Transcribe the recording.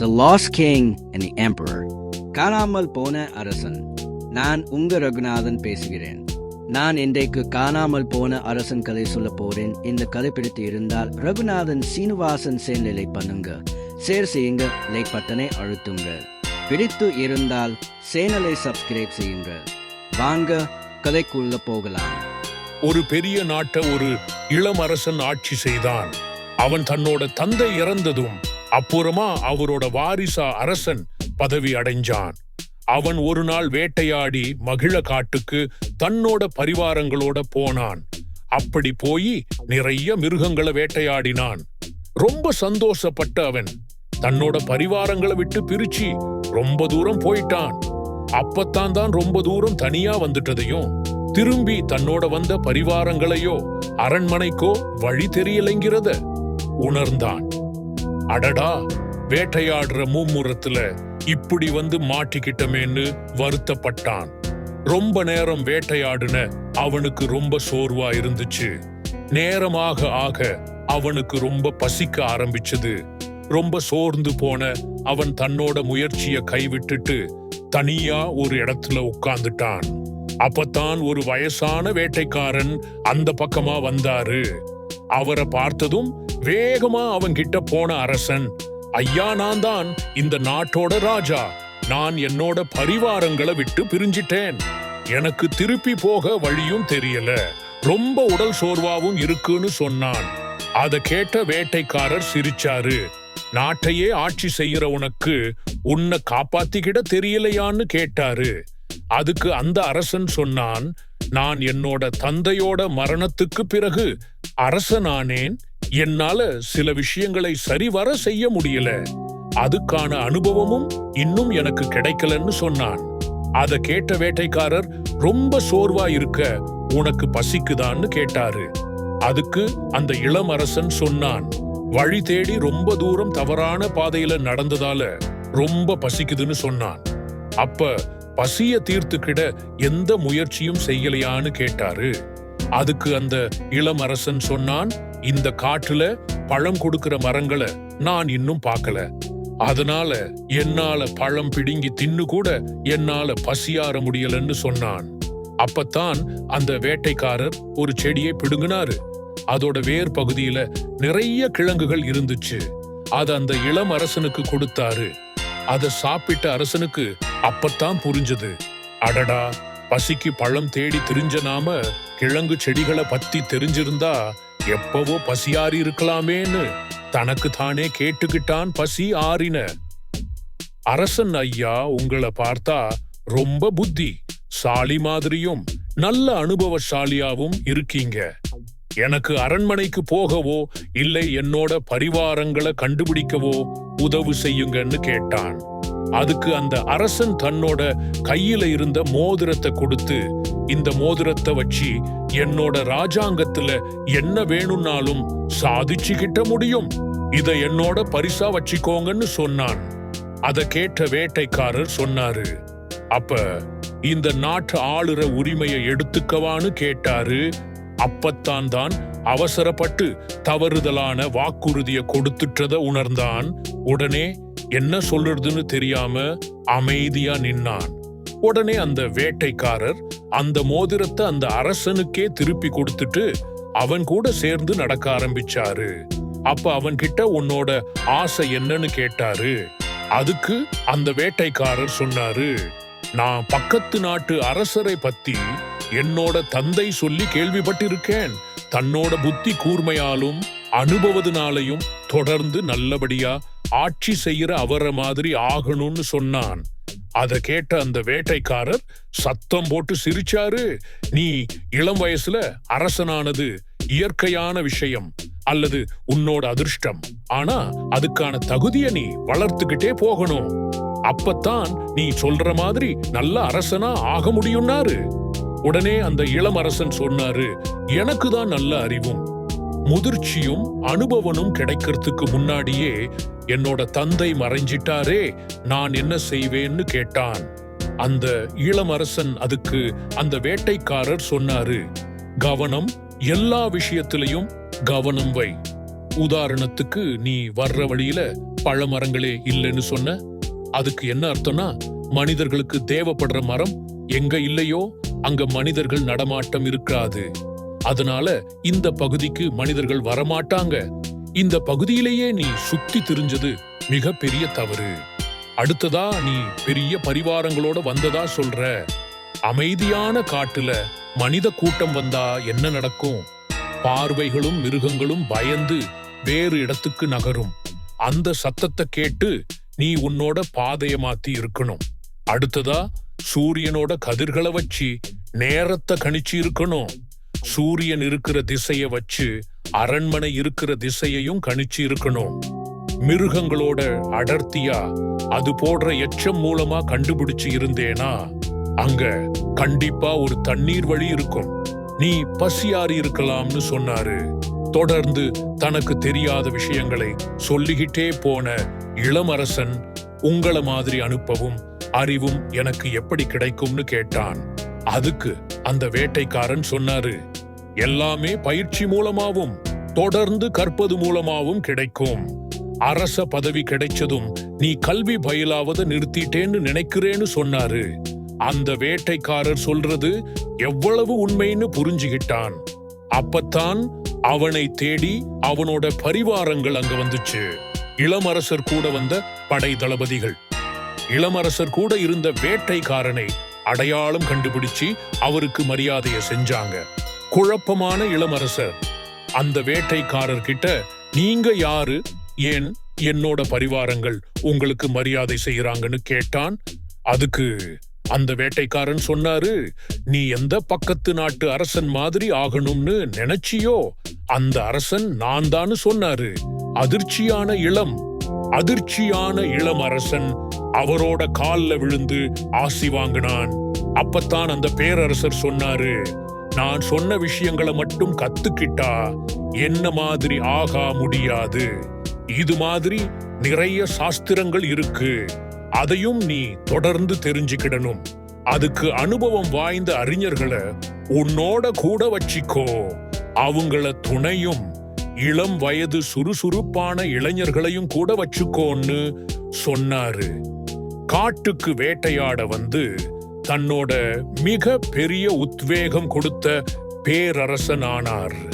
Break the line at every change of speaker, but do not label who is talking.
The Lost king and the காணாமல் போன அரசன். நான் உங்க ரகுநாதன் பேசுகிறேன். நான் இன்றைக்கு காணாமல் போன அரசன் கதை சொல்ல போறேன். இந்த கதை பிடித்து இருந்தால் ரகுநாதன் சீனிவாசன் சேர்நிலை பண்ணுங்க. ஷேர் செய்யுங்க லைக் பட்டனை அழுத்துங்க. பிடித்து இருந்தால் சேனலை சப்ஸ்கிரைப் செய்யுங்க. வாங்க கதைக்குள்ள போகலாம்.
ஒரு பெரிய நாட்டை ஒரு இளம் அரசன் ஆட்சி செய்தான். அவன் தன்னோட தந்தை இறந்ததும் அப்புறமா அவரோட வாரிசா அரசன் பதவி அடைஞ்சான். அவன் ஒரு நாள் வேட்டையாடி மகிழ காட்டுக்கு தன்னோட பரிவாரங்களோட போனான். அப்படி போய் நிறைய மிருகங்களை வேட்டையாடினான். ரொம்ப சந்தோஷப்பட்ட அவன். தன்னோட பரிவாரங்களை விட்டு பிரிச்சு ரொம்ப தூரம் போயிட்டான். அப்பத்தான் தான் ரொம்ப தூரம் தனியா வந்துட்டதையும் திரும்பி தன்னோட வந்த பரிவாரங்களையோ அரண்மனைக்கோ வழி தெரியலைங்கிறத உணர்ந்தான். அடடா வேட்டையாடுற மும்முரத்துல இப்படி வந்து மாட்டிக்கிட்டமேன்னு வருத்தப்பட்டான். ரொம்ப நேரம் வேட்டையாடுன அவனுக்கு ரொம்ப சோர்வா இருந்துச்சு. நேரமாக ஆக அவனுக்கு ரொம்ப பசிக்க ஆரம்பிச்சது. ரொம்ப சோர்ந்து போன அவன் தன்னோட முயற்சிய கைவிட்டுட்டு தனியா ஒரு இடத்துல உட்கார்ந்துட்டான். அப்பத்தான் ஒரு வயசான வேட்டைக்காரன் அந்த பக்கமா வந்தாரு. அவரை பார்த்ததும் வேகமா அவன் கிட்ட போன அரசன் ஐயா நான் தான் இந்த நாட்டோட ராஜா. நான் என்னோட பரிவாரங்களை விட்டு பிரிஞ்சிட்டேன். எனக்கு திருப்பி போக வழியும் தெரியல. ரொம்ப உடல் சோர்வாவும் இருக்குன்னு சொன்னான். அத கேட்ட வேட்டைக்காரர் சிரிச்சாரு. நாட்டையே ஆட்சி செய்யற உனக்கு உன்னை காப்பாத்திக்கிட தெரியலையான்னு கேட்டாரு. அதுக்கு அந்த அரசன் சொன்னான் நான் என்னோட தந்தையோட மரணத்துக்கு பிறகு அரசனானேன். என்னால சில விஷயங்களை சரிவர செய்ய முடியல. அதுக்கான அனுபவமும் இன்னும் எனக்கு கிடைக்கலன்னு சொன்னான். அத கேட்ட வேட்டைக்காரர் ரொம்ப சோர்வா இருக்க உனக்கு பசிக்குதான்னு கேட்டாரு. அதுக்கு அந்த இளம் அரசன் சொன்னான் வழி தேடி ரொம்ப தூரம் தவறான பாதையில நடந்ததால ரொம்ப பசிக்குதுன்னு சொன்னான். அப்ப பசிய தீர்த்துக்கிட எந்த முயற்சியும் செய்யலையான்னு கேட்டாரு. அதுக்கு அந்த இளம் அரசன் சொன்னான் இந்த காட்டுல பழம் கொடுக்கிற மரங்களை நான் இன்னும் பார்க்கல. அதனால என்னால பழம் பிடுங்கி தின்னு கூட என்னால பசியார முடியலன்னு சொன்னான். அப்பத்தான் அந்த வேட்டைக்காரர் ஒரு செடியை பிடுங்கினாரு. அதோட வேர் பகுதியில நிறைய கிழங்குகள் இருந்துச்சு. அத அந்த இளம் அரசனுக்கு கொடுத்தாரு. அத சாப்பிட்ட அரசனுக்கு அப்பத்தான் புரிஞ்சது. அடடா பசிக்கு பழம் தேடி திரிஞ்ச நாம கிழங்கு செடிகளை பத்தி தெரிஞ்சிருந்தா எப்பவோ பசியாறி இருக்கலாமேன்னு தனக்கு தானே கேட்டுக்கிட்டான் பசி ஆறின. அரசன் ஐயா உங்களை பார்த்தா ரொம்ப புத்தி சாலி மாதிரியும் நல்ல அனுபவசாலியாவும் இருக்கீங்க. எனக்கு அரண்மனைக்கு போகவோ இல்லை என்னோட பரிவாரங்களை கண்டுபிடிக்கவோ உதவு செய்யுங்கன்னு கேட்டான். அதுக்கு அந்த அரசன் தன்னோட கையில இருந்த மோதிரத்தை கொடுத்து இந்த மோதிரத்தை வச்சு என்னோட ராஜாங்கத்துல என்ன வேணும்னாலும் சாதிச்சுக்கிட்ட முடியும். இத என்னோட பரிசா வச்சுக்கோங்கன்னு சொன்னான். அத கேட்ட வேட்டைக்காரர் சொன்னாரு. அப்ப இந்த நாட்டு ஆளுற உரிமையை எடுத்துக்கவான்னு கேட்டாரு. அப்பத்தான் தான் அவசரப்பட்டு தவறுதலான வாக்குறுதிய கொடுத்துட்டத உணர்ந்தான். உடனே என்ன சொல்றதுன்னு தெரியாம அமைதியா நின்னான். உடனே அந்த வேட்டைக்காரர் அந்த மோதிரத்தை அந்த அரசனுக்கே திருப்பி கொடுத்துட்டு அவன் கூட சேர்ந்து நடக்க ஆரம்பிச்சாரு. அப்ப அவன் கிட்ட உன்னோட ஆசை என்னன்னு கேட்டாரு. அதுக்கு அந்த வேட்டைக்காரர் சொன்னாரு நான் பக்கத்து நாட்டு அரசரை பத்தி என்னோட தந்தை சொல்லி கேள்விப்பட்டிருக்கேன். தன்னோட புத்தி கூர்மையாலும் அனுபவத்தினாலையும் தொடர்ந்து நல்லபடியா ஆட்சி செய்யற அவரை மாதிரி ஆகணும்னு சொன்னான். அத கேட்ட அந்த வேட்டைக்காரர் சத்தம் போட்டு சிரிச்சாரு. நீ இளம் வயசுல அரசனானது இயற்கையான விஷயம் அல்லது உன்னோட அதிர்ஷ்டம். ஆனா அதுக்கான தகுதிய நீ வளர்த்துக்கிட்டே போகணும். அப்பத்தான் நீ சொல்ற மாதிரி நல்ல அரசனா ஆக முடியும்னாரு. உடனே அந்த இளம் அரசன் சொன்னாரு எனக்கு தான் நல்ல அறிவும். முதிர்ச்சியும் அனுபவனும் கிடைக்கிறதுக்கு முன்னாடியே என்னோட தந்தை மறைஞ்சிட்டாரே நான் என்ன செய்வேன்னு கேட்டான். அந்த இளமரசன் அதுக்கு அந்த வேட்டைக்காரர் சொன்னாரு கவனம் எல்லா விஷயத்திலையும் கவனம் வை. உதாரணத்துக்கு நீ வர்ற வழியில பழமரங்களே இல்லைன்னு சொன்ன. அதுக்கு என்ன அர்த்தம்னா மனிதர்களுக்கு தேவைப்படுற மரம் எங்க இல்லையோ அங்க மனிதர்கள் நடமாட்டம் இருக்காது. அதனால இந்த பகுதிக்கு மனிதர்கள் வரமாட்டாங்க. இந்த பகுதியிலேயே நீ சுத்தி திரிஞ்சது மிக பெரிய தவறு. அடுத்ததா நீ பெரிய பரிவாரங்களோட வந்ததா சொல்ற. அமைதியான காட்டுல மனித கூட்டம் வந்தா என்ன நடக்கும்? பார்வைகளும் மிருகங்களும் பயந்து வேறு இடத்துக்கு நகரும். அந்த சத்தத்தை கேட்டு நீ உன்னோட பாதைய மாத்தி இருக்கணும். அடுத்ததா சூரியனோட கதிர்களை வச்சு நேரத்தை கணிச்சு இருக்கணும். சூரியன் இருக்கிற திசைய வச்சு அரண்மனை இருக்கிற திசையையும் கணிச்சு இருக்கணும் மிருகங்களோட அடர்த்தியா அது போடுற எச்சம் மூலமா கண்டுபிடிச்சு இருந்தேனா அங்க கண்டிப்பா ஒரு தண்ணீர் வழி இருக்கும். நீ பசியாறி இருக்கலாம்னு சொன்னாரு. தொடர்ந்து தனக்கு தெரியாத விஷயங்களை சொல்லிக்கிட்டே போன இளமரசன் உங்கள மாதிரி அனுப்பவும் அறிவும் எனக்கு எப்படி கிடைக்கும்னு கேட்டான். அதுக்கு அந்த வேட்டைக்காரன் சொன்னாரு எல்லாமே பயிற்சி மூலமாவும் தொடர்ந்து கற்பது மூலமாவும் கிடைக்கும். அரச பதவி கிடைச்சதும் நீ கல்வி பயிலாவத நிறுத்திட்டேன்னு நினைக்கிறேன்னு சொன்னாரு. அந்த வேட்டைக்காரர் சொல்றது எவ்வளவு உண்மைன்னு புரிஞ்சுகிட்டான். அப்பத்தான் அவனை தேடி அவனோட பரிவாரங்கள் அங்க வந்துச்சு. இளமரசர் கூட வந்த படை தளபதிகள். இளமரசர் கூட இருந்த வேட்டைக்காரனை அடையாளம் கண்டுபிடிச்சு அவருக்கு மரியாதையை செஞ்சாங்க. குழப்பமான இளமரசர். அந்த வேட்டைக்காரர் கிட்ட நீங்க யாரு? ஏன் என்னோட பரிவாரங்கள் உங்களுக்கு மரியாதை செய்யறாங்கன்னு கேட்டான்? அதுக்கு அந்த வேட்டைக்காரன் சொன்னாரு நீ எந்த பக்கத்து நாட்டு அரசன் மாதிரி ஆகணும்னு நினைச்சியோ அந்த அரசன் நான் தான் சொன்னாரு. அதிர்ச்சியான இளம் அதிர்ச்சியான இளம் அரசன் அவரோட கால்ல விழுந்து ஆசி வாங்கினான். அப்பத்தான் அந்த பேரரசர் சொன்னாரு நான் சொன்ன விஷயங்களை மட்டும் கத்துக்கிட்டா என்ன மாதிரி ஆகா முடியாது. இது மாதிரி நிறைய சாஸ்திரங்கள் இருக்கு. அதையும் நீ தொடர்ந்து தெரிஞ்சுக்கிடணும். அதுக்கு அனுபவம் வாய்ந்த அறிஞர்களை உன்னோட கூட வச்சிக்கோ. அவங்கள துணையும் இளம் வயது சுறுசுறுப்பான இளைஞர்களையும் கூட வச்சுக்கோன்னு சொன்னாரு. காட்டுக்கு வேட்டையாட வந்து தன்னோட மிக பெரிய உத்வேகம் கொடுத்த பேரரசனானார்.